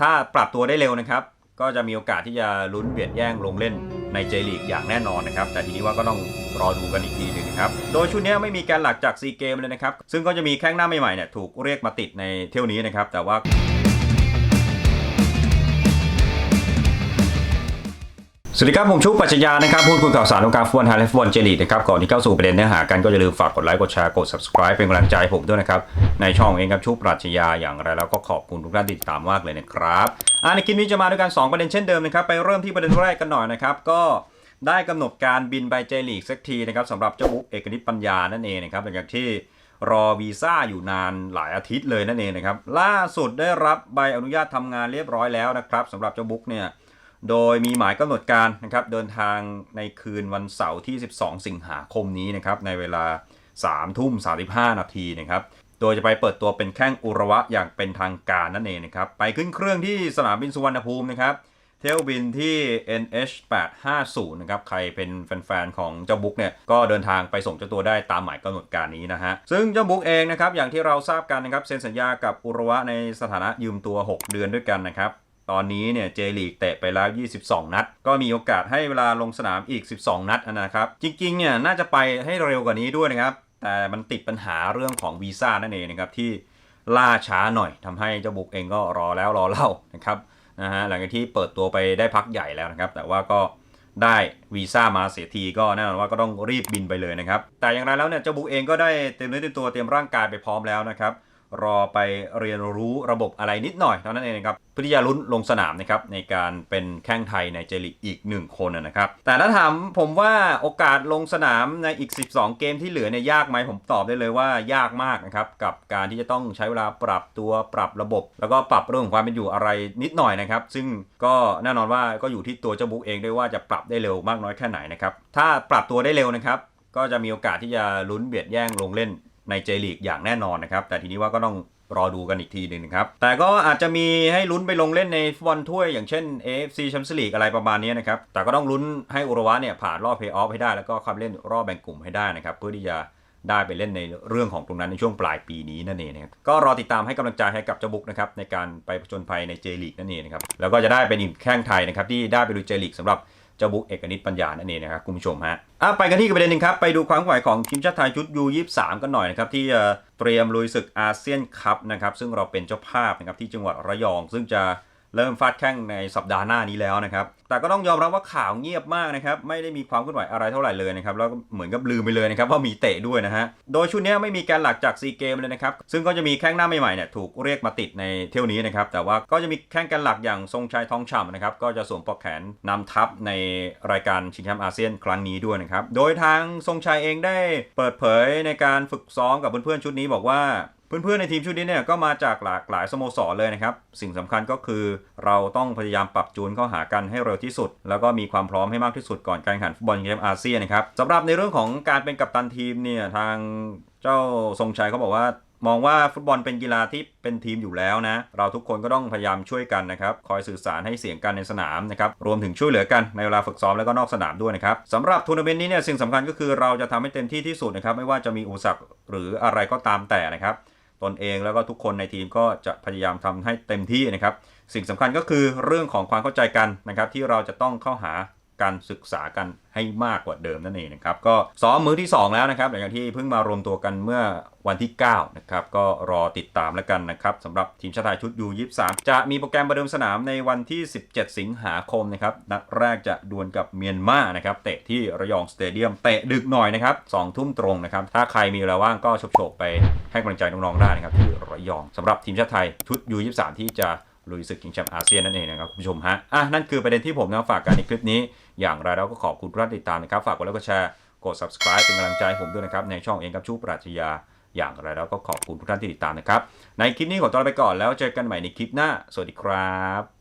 ถ้าปรับตัวได้เร็วนะครับ ก็จะมีโอกาสที่จะลุ้นเบียดแย่งลงเล่นในเจลีกอย่างแน่นอนนะครับ แต่ทีนี้ว่าก็ต้องรอดูกันอีกทีหนึ่งนะครับ โดยชุดนี้ไม่มีแกนหลักจากซีเกมเลยนะครับ ซึ่งก็จะมีแข้งหน้าใหม่ๆเนี่ยถูกเรียกมาติดในเที่ยวนี้นะครับ แต่ว่า สวัสดีครับ ผมชุกปัจจญานะครับ พูดคุยข่าวสารวงการฟุตบอลไทยและฟุตบอลเจลีกนะครับ ก่อนที่เข้าสู่ประเด็นเนื้อหากันก็อย่าลืมฝากกดไลค์ กดแชร์ กด subscribe เป็นกำลังใจผมด้วยนะครับ ในช่องเองครับชุกปรัชญาอย่างไรแล้วก็ขอบคุณทุกท่านติดตามมากเลยนะครับอ่าในคลิปนี้จะมาด้วยกัน 2 ประเด็นเช่นเดิมนะครับ ไปเริ่มที่ประเด็นแรกกันหน่อยนะครับ ก็ได้กำหนดการบินไปเจลีกสักทีนะครับสำหรับเจ้าบุ๊กเอกนิตปัญญานั่นเองนะครับหลังจากที่รอวีซ่าอยู่นานหลายอาทิตย์เลยนั่นเองนะครับล่าสุดได้รับใบอนุญาตทำงานเรียบร้อยแล้วนะครับสำหรับเจ้าบุ๊กเนี่ย โดยมีหมายกำหนดการนะครับเดินทางในคืนวันเสาร์ที่ 12 สิงหาคมนี้นะครับในเวลา 3 ทุ่ม 35 นาทีนะครับโดยจะไปเปิดตัวเป็นแข้งอุระวะอย่างเป็นทางการนั่นเองนะครับไปขึ้นเครื่องที่สนามบินสุวรรณภูมินะครับเที่ยวบินที่ NH 850นะครับ ใครเป็นแฟนๆ ของเจ้าบุ๊กเนี่ย ก็เดินทางไปส่งเจ้าตัวได้ตามหมายกำหนดการนี้นะฮะ ซึ่งเจ้าบุ๊กเองนะครับ อย่างที่เราทราบกันนะครับ เซ็นสัญญากับอุระวะในสถานะยืมตัว 6 เดือนด้วยกันนะครับ ตอนนี้เนี่ยเจลีกเตะไปแล้ว 22 นัด ก็มีโอกาสให้เวลาลงสนามอีก 12 นัดนะครับ จริงๆเนี่ยน่าจะไปให้เร็วกว่านี้ด้วยนะครับ แต่มันติดปัญหาเรื่องของวีซ่านั่นเองนะครับที่ล่าช้าหน่อยทำให้เจ้าบุกเองก็รอแล้วรอเล่านะครับนะฮะหลังจากที่เปิดตัวไปได้พักใหญ่แล้วนะครับ แต่ว่าก็ได้วีซ่ามาเสียทีก็แน่นอนว่าก็ต้องรีบบินไปเลยนะครับ แต่อย่างไรแล้วเนี่ยเจ้าบุกเองก็ได้เตรียมเนื้อเตรียมตัวเตรียมร่างกายไปพร้อมแล้วนะครับ รอไปเรียนรู้ระบบอะไรนิดหน่อยเท่านั้นเองนะครับเพื่อที่จะลุ้นลงสนามนะครับในการเป็นแข้งไทยในเจลิกอีก 1 คนนะครับ แต่ถ้าถามผมว่าโอกาสลงสนามในอีก 12 เกมที่เหลือเนี่ยยากไหมผมตอบได้เลยว่ายากมากนะครับกับการที่จะต้องใช้เวลาปรับตัวปรับระบบ แล้วก็ปรับเรื่องของความเป็นอยู่อะไรนิดหน่อยนะครับ ซึ่งก็แน่นอนว่าก็อยู่ที่ตัวเจ้าบุ๊กเองด้วยว่าจะปรับได้เร็วมากน้อยแค่ไหนนะครับถ้าปรับตัวได้เร็วนะครับก็จะมีโอกาสที่จะลุ้นเบียดแย่งลงเล่น ในเจลีกอย่างแน่นอนนะครับ แต่ทีนี้ว่าก็ต้องรอดูกันอีกทีหนึ่งนะครับ แต่ก็อาจจะมีให้ลุ้นไปลงเล่นในฟุตบอลถ้วยอย่างเช่น AFC Champions League อะไรประมาณนี้นะครับ แต่ก็ต้องลุ้นให้อุระวะเนี่ยผ่านรอบเพย์ออฟให้ได้แล้วก็เข้าไปเล่นรอบแบ่งกลุ่มให้ได้นะครับ เพื่อที่จะได้ไปเล่นในเรื่องของตรงนั้นในช่วงปลายปีนี้นั่นเองนะครับก็รอติดตามให้กำลังใจให้กับเจ้าบุกนะครับในการไปผจญภัยในเจลีกนั่นเองนะครับแล้วก็จะได้เป็นอีกแข้งไทยนะครับที่ได้ไปดูเจลีกสำหรับ เจ้าบุ๊กเอกนิตปัญญานั่นเองนะครับคุณผู้ชมฮะอะไปกันที่ประเด็นหนึ่งครับ ไปดูความเคลื่อนไหวของทีมชาติไทยชุดยู23กันหน่อยนะครับที่เตรียมลุยศึกอาเซียนคัพนะครับซึ่งเราเป็นเจ้าภาพนะครับที่จังหวัดระยอง ซึ่งจะ เริ่มฟาดแข้งในสัปดาห์หน้านี้แล้วนะครับ แต่ก็ต้องยอมรับว่าข่าวเงียบมากนะครับ ไม่ได้มีความเคลื่อนไหวอะไรเท่าไหร่เลยนะครับ แล้วก็เหมือนกับลืมไปเลยนะครับว่ามีเตะด้วยนะฮะ โดยชุดนี้ไม่มีแกนหลักจากซีเกมเลยนะครับ ซึ่งก็จะมีแข้งหน้าใหม่ๆเนี่ยถูกเรียกมาติดในเที่ยวนี้นะครับ แต่ว่าก็จะมีแข้งแกนหลักอย่างทรงชัยทองฉ่ำนะครับ ก็จะสวมปลอกแขนนำทัพในรายการชิงแชมป์อาเซียนครั้งนี้ด้วยนะครับ โดยทางทรงชัยเองได้เปิดเผยในการฝึกซ้อมกับเพื่อนๆชุดนี้บอกว่า เพื่อนๆในทีมชุดนี้เนี่ยก็มาจากหลากหลายสโมสรเลยนะครับ สิ่งสำคัญก็คือเราต้องพยายามปรับจูนเข้าหากันให้เร็วที่สุด แล้วก็มีความพร้อมให้มากที่สุดก่อนการแข่งขันฟุตบอลเกมอาเซียนนะครับสำหรับในเรื่องของการเป็นกัปตันทีมเนี่ยทางเจ้าทรงชัยเขาบอกว่ามองว่าฟุตบอลเป็นกีฬาที่เป็นทีมอยู่แล้วนะ เราทุกคนก็ต้องพยายามช่วยกันนะครับ คอยสื่อสารให้เสียงกันในสนามนะครับ รวมถึงช่วยเหลือกันในเวลาฝึกซ้อมแล้วก็นอกสนามด้วยนะครับสำหรับทัวร์นาเมนต์นี้เนี่ยสิ่งสำคัญก็คือเราจะทำให้เต็มที่ที่สุดนะครับ ไม่ว่าจะมีอุปสรรคหรืออะไรก็ตามแต่นะครับ ตนเองแล้วก็ทุกคนในทีมก็จะพยายามทำให้เต็มที่นะครับ สิ่งสำคัญก็คือเรื่องของความเข้าใจกันนะครับที่เราจะต้องเข้าหา การศึกษากันให้มากกว่าเดิมนั่นเองนะครับก็ซ้อมมือที่ 2 แล้วนะครับหลังจากที่เพิ่งมารวมตัวกันเมื่อวันที่9นะครับก็รอติดตามแล้วกันนะครับสำหรับทีมชาติไทยชุดยู23จะมีโปรแกรมประเดิมสนามในวันที่ 17 สิงหาคมนะครับนัดแรกจะดวลกับเมียนมานะครับเตะที่ระยองสเตเดียมเตะดึกหน่อยนะครับ2ทุ่มตรงนะครับถ้าใครมีเวลาว่างก็โฉบๆไปให้กำลังใจน้องๆได้นะครับที่ระยองสำหรับทีมชาติไทยชุดยู23ที่จะ ลุยศึกชิงแชมป์อาเซียนนั่นเองนะครับคุณผู้ชมฮะอะนั่นคือประเด็นที่ผมนำฝากกันในคลิปนี้ อย่างไรเราก็ขอบคุณทุกท่านติดตามนะครับ ฝากกดไลค์กดแชร์กด subscribe เป็นกำลังใจผมด้วยนะครับในช่องเองกับชูปรัชญาอย่างไรเราก็ขอบคุณทุกท่านที่ติดตามนะครับ ในคลิปนี้ขอตัวไปก่อนแล้วเจอกันใหม่ในคลิปหน้า สวัสดีครับ